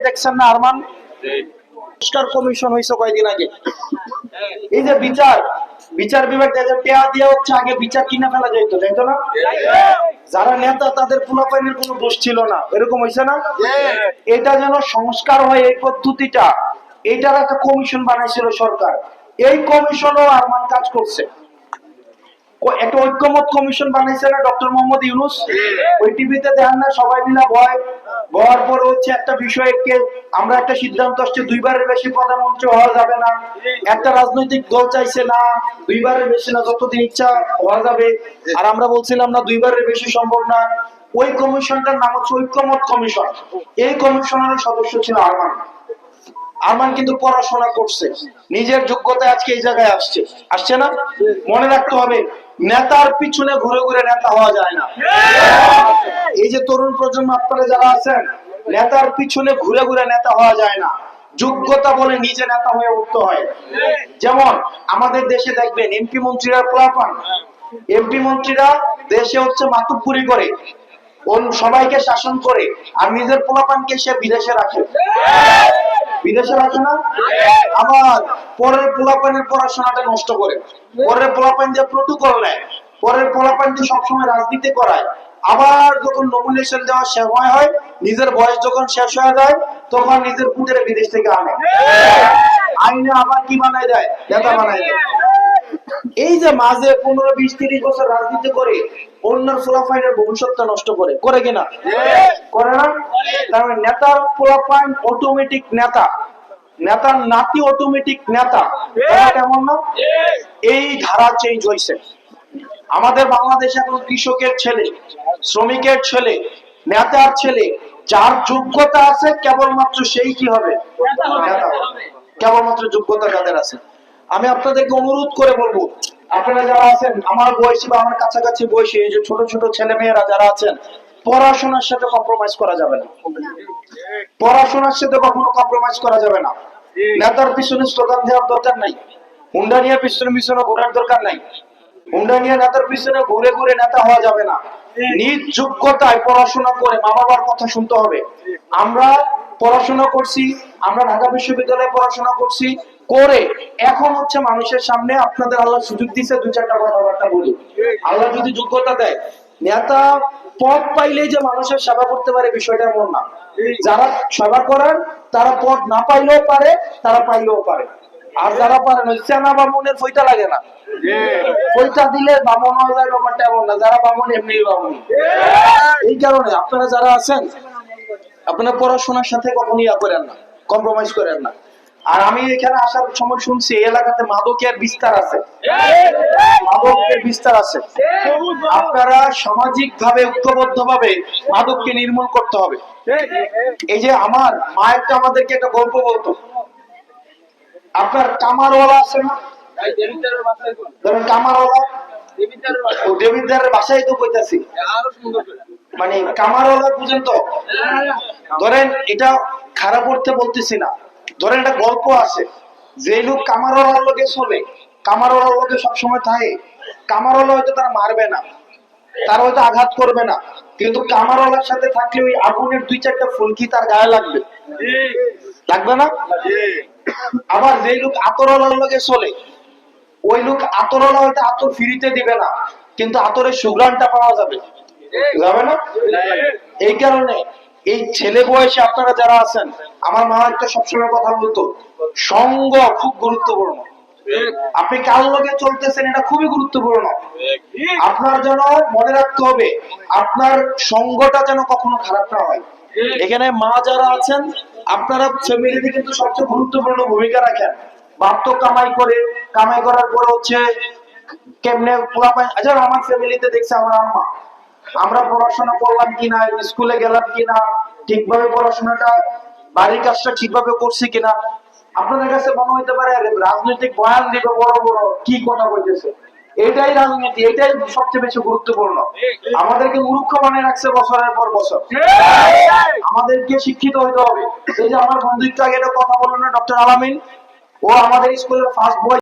দেখছেন না আরমান? সংস্কার কমিশন হয়েছে কয়দিন আগে। এই যে বিচার বিচার বিভাগ টেয়া দেওয়া হচ্ছে আগে বিচার কিনা ফেলা যাইতো যাইতো না? যারা নেতা তাদের পুলাপাইনের কোনো দোষ ছিল না। এরকম হয়েছে না? এটা যেন সংস্কার হয় এই পদ্ধতিটা এটার একটা কমিশন বানাইছিল সরকার। এই কমিশনও আরমান কাজ করছে। একটা ঐক্যমত কমিশন বানাইছে না ডক্টর মোহাম্মদ ইউনুস? ওই টিভিতে দেখান না সবাই মিলে ভয়। হওয়ার পর হচ্ছে একটা বিষয়কে আমরা একটা সিদ্ধান্ত আসছে দুইবারের বেশি প্রধানমন্ত্রী হওয়া যাবে না। একটা রাজনৈতিক দল চাইছে না দুইবারের বেশি না যতদিন ইচ্ছা হওয়া যাবে। আর আমরা বলছিলাম না দুইবারের বেশি সম্ভব না। ওই কমিশনটার নাম হচ্ছে ঐক্যমত কমিশন। এই কমিশনের সদস্য ছিল আরমান। আরমান কিন্তু পড়াশোনা করছে। নিজের যোগ্যতায় আজকে এই জায়গায় আসছে। আসছে না? মনে রাখতে হবে, নেতার পিছনে ঘুরে ঘুরে নেতা হওয়া যায় না। এই যে তরুণ প্রজন্ম আপনারা যারা আছেন, নেতার পিছনে ঘুরে ঘুরে নেতা হওয়া যায় না। যোগ্যতা বলে নিজে নেতা হয়ে উঠতে হয়। যেমন, আমাদের দেশে দেখবেন এমপি মন্ত্রীরা পোলাপান এমপি মন্ত্রীরা দেশে হচ্ছে মাতুপুরি করে। সবাইকে শাসন করে। আর নিজের পোলাপানকে সে বিদেশে রাখে। বিদেশে রাখে না আবার পরের পোলাপানের পড়াশোনাটা নষ্ট করে। পরের পোলাপান দিয়ে প্রোটোকল নেয় পরের পোলাপান দিয়ে সবসময় রাজনীতি করায় আবার যখন নমিনেশন দেওয়ার সময় হয় নিজের বয়স যখন শেষ হয়ে যায় তখন নিজের পুতের বিদেশ থেকে আনে। আইনে আবার কি বানায় দেয়? নেতা বানায় দেয়। এই যে মাঝে পনেরো বিশ তিরিশ বছর রাজনীতি করে অন্যের ফলাফাইনের ভবিষ্যৎটা নষ্ট করে। করে কিনা করে না? তার মানে নেতার ফলাফাইন অটোমেটিক নেতা। নেতার নাতি অটোমেটিক নেতা। কেমন না? এই ধারা চেঞ্জ হয়েছে আমাদের বাংলাদেশে এখন কৃষকের ছেলে শ্রমিকের ছেলে নেতার ছেলে যার যোগ্যতা আছে কেবলমাত্র সেই কি হবে? হবে। কেবলমাত্র যোগ্যতা যাদের আছে। আমি আপনাদেরকে অনুরোধ করে বলব, আপনারা যারা আছেন, আমার বয়সী বা আমার কাছাকাছি বয়সী এই যে ছোট ছোট ছেলে মেয়েরা যারা আছেন, পড়াশোনার সাথে কম্প্রোমাইজ করা যাবে না। পড়াশোনার সাথে কখনো কম্প্রোমাইজ করা যাবে না। নেতার পিছনে স্লোগান দেওয়ার দরকার নাই। হুন্ডা নিয়ে পিছনে পিছনে ঘোরার দরকার নাই। হুন্ডা নিয়ে নেতার পিছনে ঘুরে ঘুরে নেতা হওয়া যাবে না। নিজ যোগ্যতায় পড়াশোনা করে মা বাবার কথা শুনতে হবে। আমরা পড়াশোনা করছি, আমরা ঢাকা বিশ্ববিদ্যালয়ে পড়াশোনা করছি করে। এখন হচ্ছে মানুষের সামনে আপনাদের আল্লাহ সুযোগ দিচ্ছে দু চারটা কথাবার্তা বলি। আল্লাহ যদি যোগ্যতা দেয়, নেতা পদ পাইলেই যে মানুষের সেবা করতে পারে বিষয়টা এমন না। যারা সেবা করার, তারা পদ না পাইলেও পারে, তারা পাইলেও পারে। আর যারা পারে না, চেনা বা মনের ফইটা লাগে না। পয়সা দিলে বামন হয়ে যায়, ব্যাপারটা এমন না। যারা বামন এমনি বামন। এই কারণে আপনারা যারা আছেন, আপনারা পড়াশোনার সাথে কখনই ইয়া করেন না কম্প্রোমাইজ করেন না। আর আমি এখানে আসার সময় শুনছি এলাকাতে মাদকের বিস্তার আছে। মাদকের বিস্তার আছে। আপনারা সামাজিক ভাবে ঐক্যবদ্ধ ভাবে মাদককে নির্মূল করতে হবে। এই যে আমার মা একটা আমাদেরকে একটা গল্প বলতো। আপনার কামারওয়ালা আছে না? ধরেন কামারওয়ালা তো মানে কামারওয়ালা বুঝেন তো ধরেন এটা খারাপ করতে বলতেছি না। ধরেন একটা গল্প আছে, যে লোক কামারওয়ালার লোকে চলে, কামারওয়ালার লোকে সবসময় থাকে, কামারওয়ালা হয়তো তারা মারবে না, তার হয়তো আঘাত করবে না, কিন্তু কামারওয়ালার সাথে থাকলে ওই আগুনের দুই চারটা ফুলকি তার গায়ে লাগবে। লাগবে না? আবার যে লোক আতরওয়ালার লোকে চলে, ওই লোক আতরওয়ালা হয়তো আতর ফিরিতে দিবে না, কিন্তু আতরের সুগ্রানটা পাওয়া যাবে। যাবে না? এই কারণে এই ছেলে বয়সে আপনারা যারা আছেন, আমার মা একটা সবসময় কথা বলতো, সঙ্গ খুব গুরুত্বপূর্ণ। আপনি কার লগে চলতেছেন, এটা খুবই গুরুত্বপূর্ণ। আপনার যেন মনে রাখতে হবে, আপনার সঙ্গটা যেন কখনো খারাপ না হয়। এখানে মা যারা আছেন, আপনারা ফ্যামিলিতে কিন্তু সবচেয়ে গুরুত্বপূর্ণ ভূমিকা রাখেন। বাপ তো কামাই করে, কামাই করার পর হচ্ছে কেমনে পায় আচ্ছা আমার ফ্যামিলিতে দেখছে আমার আম্মা। আমরা পড়াশোনা করলাম কিনা স্কুলে গেলাম কিনা ঠিকভাবে পড়াশোনাটা বাড়ির কাজটা ঠিকভাবে করছি কিনা আপনাদের কাছে মনে হইতে পারে আরে রাজনৈতিক বয়ান দিবে বড় বড় কি কথা বলতেছে? এটাই রাজনীতি এটাই সবচেয়ে বেশি গুরুত্বপূর্ণ। আমাদেরকে মূর্খ বানিয়ে রাখছে বছরের পর বছর। আমাদেরকে শিক্ষিত হইতে হবে। এই যে আমার বন্ধু একটু আগে কথা বলল না ডক্টর আলামিন? ও আমাদের স্কুলের ফার্স্ট বয়